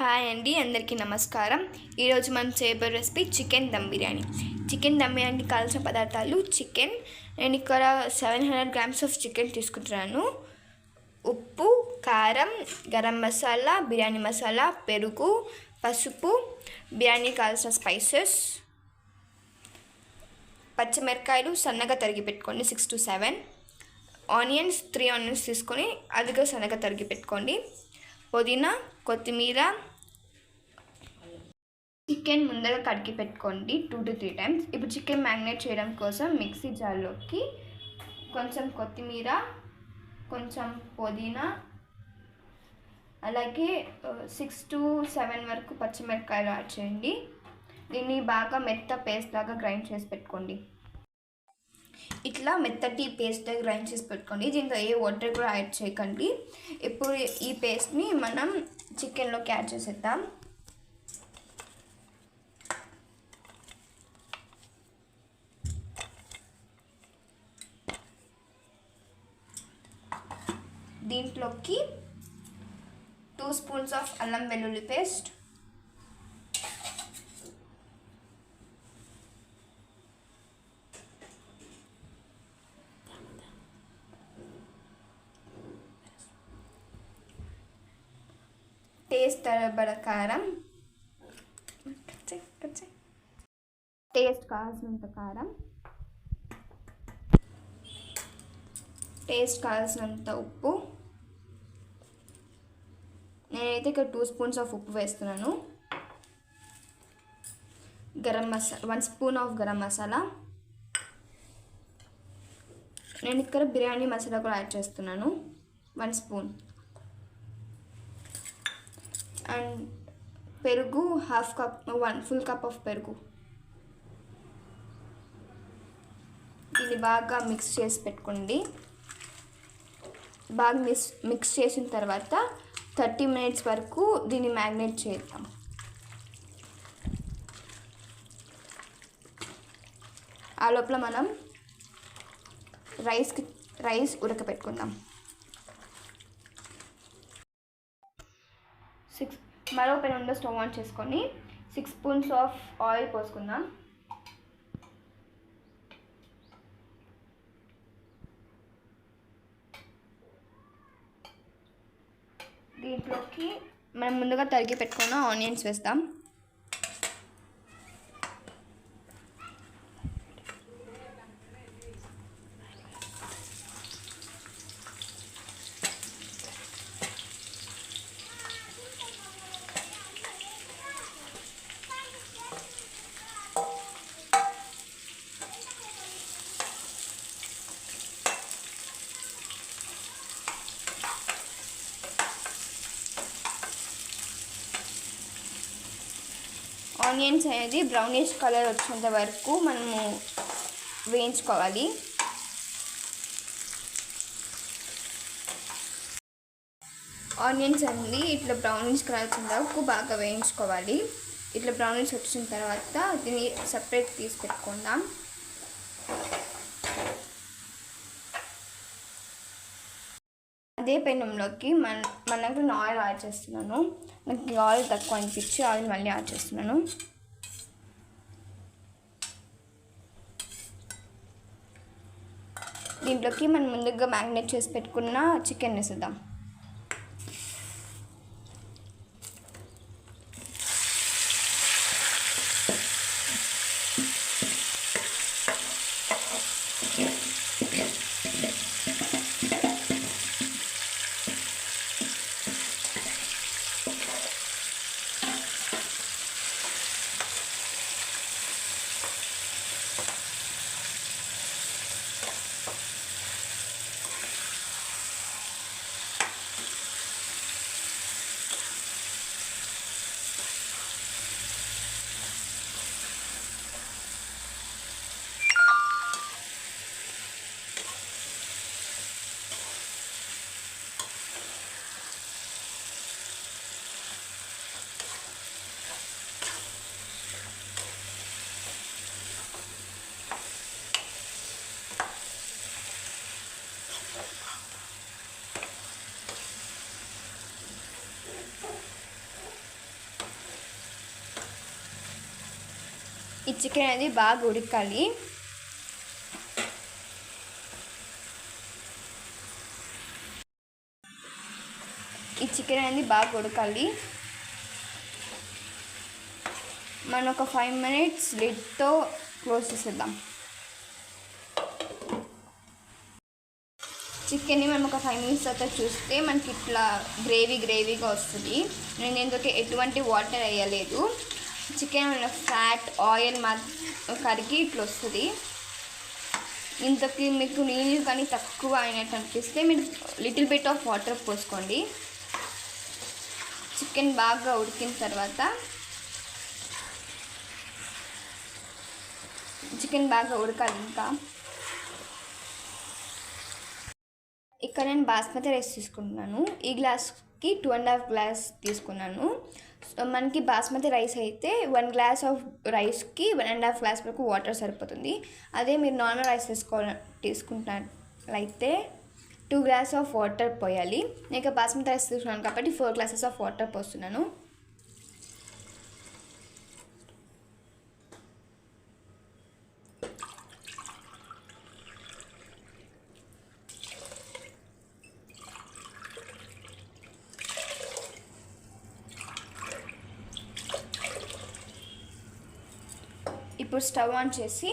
Hi అండి అందరికీ నమస్కారం. ఈరోజు మనం చేయబోయే recipe chicken dum biryani. Chicken dum బిర్యానీకి కావాల్సిన పదార్థాలు చికెన్. నేను ఇక్కడ seven hundred grams of chicken తీసుకుంటున్నాను. ఉప్పు కారం గరం మసాలా బిర్యానీ మసాలా పెరుగు పసుపు బిర్యానీ కావాల్సిన స్పైసెస్ పచ్చిమిరకాయలు సన్నగా తరిగి పెట్టుకోండి six to seven. Onions three onions తీసుకొని అదిగా సన్నగా తరిగి పెట్టుకోండి. పుదీనా కొత్తిమీర. చికెన్ ముందర కడిగి పెట్టుకోండి టూ టు త్రీ టైమ్స్ ఇప్పుడు చికెన్ మ్యాగ్నేట్ చేయడం కోసం మిక్సీ జార్లోకి కొంచెం కొత్తిమీర కొంచెం పుదీనా అలాగే సిక్స్ టు సెవెన్ వరకు పచ్చిమిరపకాయలు యాడ్ చేయండి. దీన్ని బాగా మెత్త పేస్ట్ లాగా గ్రైండ్ చేసి పెట్టుకోండి. ఇట్లా మెత్తటి పేస్ట్ గ్రైండ్ చేసి పెట్టుకోండి. దీంట్లో ఏ వాటర్ కూడా యాడ్ చేయకండి. ఇప్పుడు ఈ పేస్ట్ని మనం చికెన్లోకి యాడ్ చేసేద్దాం. దీంట్లోకి టూ స్పూన్స్ ఆఫ్ అల్లం వెల్లుల్లి పేస్ట్ టేస్ట్ తరబడ కారం. టేస్ట్ కావాల్సినంత కారం. టేస్ట్ కావాల్సినంత ఉప్పు. నేనైతే ఇక్కడ టూ స్పూన్స్ ఆఫ్ ఉప్పు వేస్తున్నాను. Garam masala one spoon of garam masala. నేను ఇక్కడ బిర్యానీ మసాలా కూడా యాడ్ చేస్తున్నాను. వన్ స్పూన్ అండ్ పెరుగు half cup one full cup of పెరుగు. దీన్ని బాగా మిక్స్ చేసి పెట్టుకోండి. బాగా మిక్స్ మిక్స్ చేసిన తర్వాత థర్టీ మినిట్స్ వరకు దీన్ని మ్యాగ్నేట్ చేద్దాం. ఆ లోపల మనం రైస్కి రైస్ ఉడకపెట్టుకుందాం సిక్స్ మరో పెనంలో స్టవ్ ఆన్ చేసుకొని సిక్స్ స్పూన్స్ ఆఫ్ ఆయిల్ పోసుకుందాం. దీంట్లోకి మనం ముందుగా తరిగి పెట్టుకున్న ఆనియన్స్ వేస్తాం. ఆనియన్స్ అనేది బ్రౌనిష్ కలర్ వచ్చేంత వరకు మనము వేయించుకోవాలి. ఆనియన్స్ అనేది ఇట్లా బ్రౌనిష్ కలర్ వచ్చేంత వరకు బాగా వేయించుకోవాలి. ఇట్లా బ్రౌనిష్ వచ్చిన తర్వాత దీన్ని సపరేట్ తీసి పెట్టుకుందాం. అదే పెనంలోకి మన మనకు ఆయిల్ యాడ్ చేస్తున్నాను. నాకు ఆయిల్ తక్కువ అనిపించి ఆయిల్ మళ్ళీ యాడ్ చేస్తున్నాను. దీంట్లోకి మనం ముందుగా మ్యాగ్నేట్ చేసి పెట్టుకున్న చికెన్ వేసేద్దాం చికెన్ అనేది బాగా ఉడకాలి. ఈ చికెన్ అనేది బాగా ఉడకాలి. మనం ఒక ఫైవ్ మినిట్స్ లిడ్తో క్లోజ్ చేసేద్దాం. చికెన్ని మనం ఒక ఫైవ్ మినిట్స్ తర్వాత చూస్తే మనకి ఇట్లా గ్రేవీ గ్రేవీగా వస్తుంది. నేను ఎందుకు ఎటువంటి వాటర్ వేయలేదు. చికెన్ ఫ్యాట్ ఆయిల్ మా కరిగి ఇట్లా వస్తుంది. ఇంతకి మీకు నీళ్ళు కానీ తక్కువ అయినట్టు అనిపిస్తే మీరు లిటిల్ బిట్ ఆఫ్ వాటర్ పోసుకోండి. చికెన్ బాగా ఉడికిన తర్వాత చికెన్ బాగా ఉడకాలి ఇంకా. ఇక్కడ నేను బాస్మతి రైస్ తీసుకుంటున్నాను ఈ గ్లాస్కి టూ అండ్ హాఫ్ గ్లాస్ తీసుకున్నాను. మనకి బాస్మతి రైస్ అయితే వన్ గ్లాస్ ఆఫ్ రైస్కి వన్ అండ్ హాఫ్ గ్లాస్ వరకు వాటర్ సరిపోతుంది. అదే మీరు నార్మల్ రైస్ తీసుకోవాలి తీసుకుంటున్నట్లయితే టూ గ్లాస్ ఆఫ్ వాటర్ పోయాలి. నేను బాస్మతి రైస్ తీసుకున్నాను కాబట్టి ఫోర్ గ్లాసెస్ ఆఫ్ వాటర్ పోస్తున్నాను. ఇప్పుడు స్టవ్ ఆన్ చేసి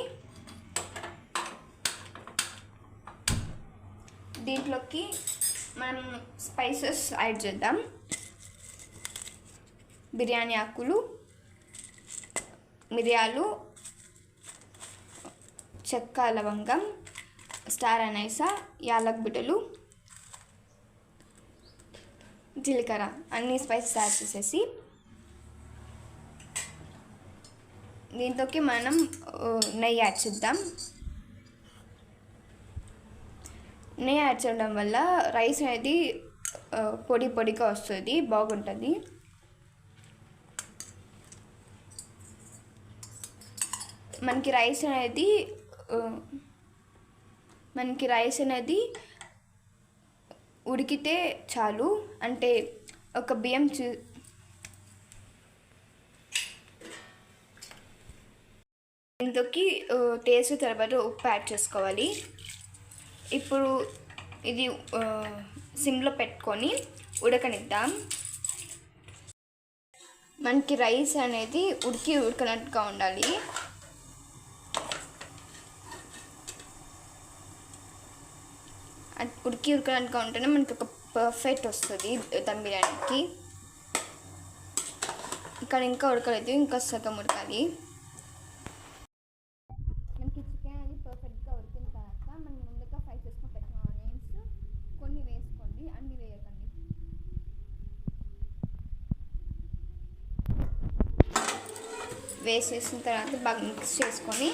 దీంట్లోకి మనం స్పైసెస్ యాడ్ చేద్దాం. బిర్యానీ ఆకులు మిరియాలు చెక్క లవంగం స్టార్ అనైసా యాలక్ బిడ్డలు జీలకర్ర అన్ని స్పైసెస్ యాడ్ చేసేసి దీంతోకి మనం నెయ్యి యాడ్ చేద్దాం. నెయ్యి యాడ్ చేయడం వల్ల రైస్ అనేది పొడి పొడిగా వస్తుంది బాగుంటుంది. మనకి రైస్ అనేది మనకి రైస్ అనేది ఉడికితే చాలు. అంటే ఒక బియ్యం చూ ఇందులోకి టేస్ట్ తర్వాత ఉప్పు యాడ్ చేసుకోవాలి. ఇప్పుడు ఇది సిమ్లో పెట్టుకొని ఉడకనిద్దాం. మనకి రైస్ అనేది ఉడికి ఉడకనట్టుగా ఉండాలి. అట్- ఉడికి ఉడకనట్టుగా ఉంటేనే మనకి ఒక పర్ఫెక్ట్ వస్తుంది దమ్ బిర్యానీకి. ఇక్కడ ఇంకా ఉడకలేదు ఇంకా సగం ఉడకాలి మనకి చికెన్ అది పర్ఫెక్ట్గా ఉడికిన తర్వాత మనం ముందుగా ఫ్రై చేసుకుని పెట్టిన ఆనియన్స్ కొన్ని వేసుకోండి అన్ని వేయకండి వేసేసిన తర్వాత బాగా మిక్స్ చేసుకొని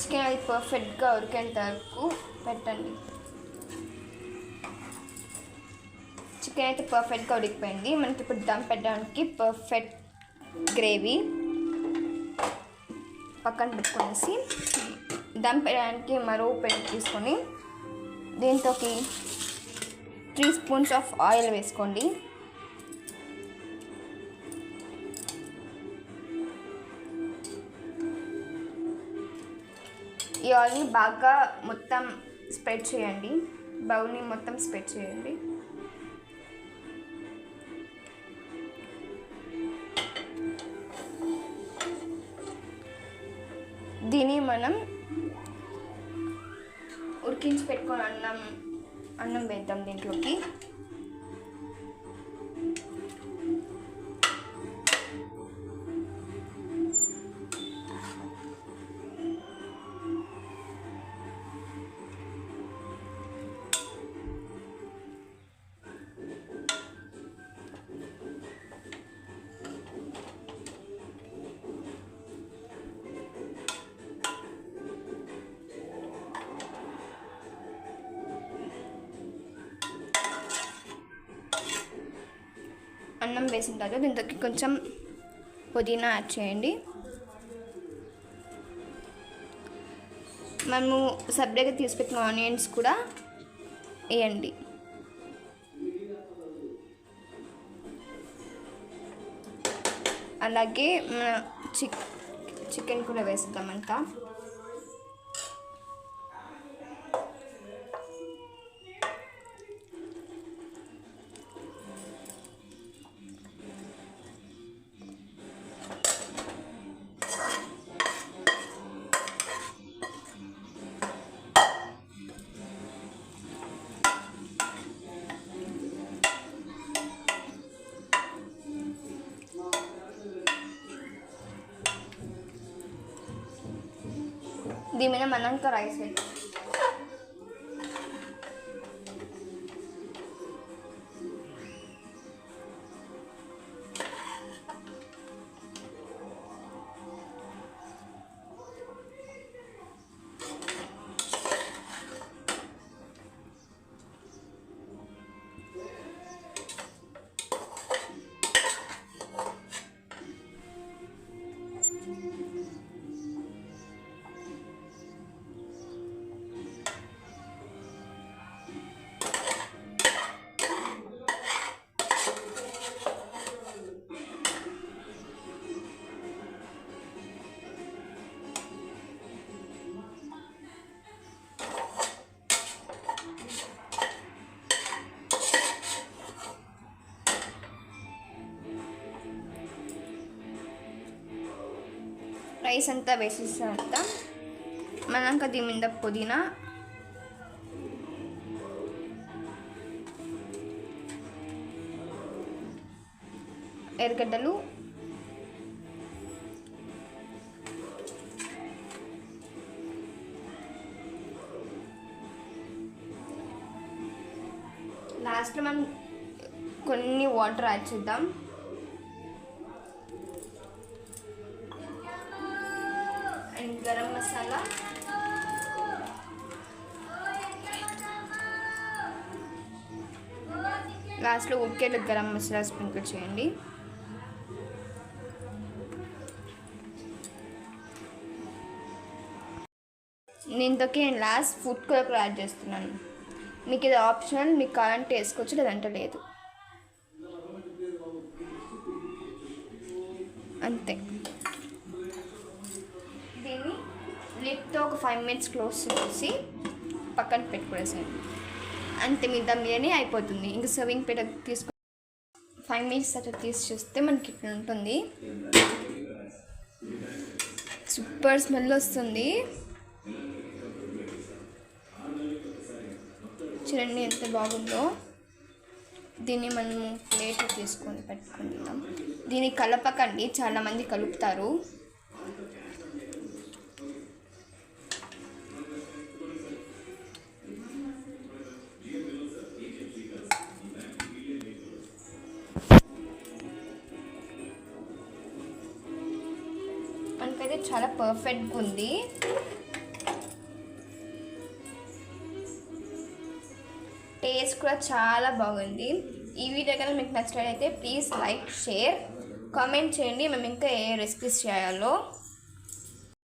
చికెన్ అది పర్ఫెక్ట్గా ఉరికేంత వరకు పెట్టండి. చికెన్ అయితే పర్ఫెక్ట్గా ఉడికిపోయింది. మనకి ఇప్పుడు దమ్ పెట్టడానికి పర్ఫెక్ట్ గ్రేవీ పక్కన పెట్టుకునేసి దమ్ పెట్టడానికి మరో పెట్టి తీసుకొని దీంట్లోకి త్రీ స్పూన్స్ ఆఫ్ ఆయిల్ వేసుకోండి. ఈ ఆయిల్ని బాగా మొత్తం స్ప్రెడ్ చేయండి. బౌల్ని మొత్తం స్ప్రెడ్ చేయండి. మనం ఉడికించి పెట్టుకొని అన్నం అన్నం వేద్దాం దీంట్లోకి. అన్నం వేసిన తర్వాత దీంట్లోకి కొంచెం పుదీనా యాడ్ చేయండి. మనము సపరేట్గా తీసుకెట్టిన ఆనియన్స్ కూడా వేయండి. అలాగే మన చిక్ చికెన్ కూడా వేస్తామంట దీని మీద మనం ఇంకా రైస్ వేద్దాం రైస్ అంతా వేసేసాం అంతా మనం దీని మీద పుదీనా. ఎర్రగడ్డలు. లాస్ట్లో మనం కొన్ని వాటర్ యాడ్ చేద్దాం. గరం మసాలా. లాస్ట్లో ఉడికేట గరం మసాలా స్ప్రింకిల్ చేయండి. దీంతోకి నేను లాస్ట్ ఫుడ్ కలర్ యాడ్ చేస్తున్నాను. మీకు ఇది ఆప్షనల్ మీకు కావాలంటే వేసుకోవచ్చు లేదంటే లేదు అంతే దీన్ని లిడ్తో ఒక ఫైవ్ మినిట్స్ క్లోజ్ చేసి పక్కన పెట్టుకునేసేయండి అంతే మీ దమ్ బిర్యానీ అయిపోతుంది. ఇంకా సర్వింగ్ పెట్ట తీసుకు ఫైవ్ మినిట్స్ అట్లా తీసి చూస్తే మనకి ఇట్లా ఉంటుంది. సూపర్ స్మెల్ వస్తుంది. చూడండి ఎంత బాగుందో. దీన్ని మనము ప్లేట్ తీసుకొని పెట్టుకుంటాం దీన్ని కలపకండి. చాలామంది కలుపుతారు. పర్ఫెక్ట్గా ఉంది. టేస్ట్ కూడా చాలా బాగుంది. ఈ వీడియో కనుక మీకు నచ్చినట్లయితే ప్లీజ్ లైక్ షేర్ కామెంట్ చేయండి. మేము ఇంకా ఏ రెసిపీస్ చేయాలో.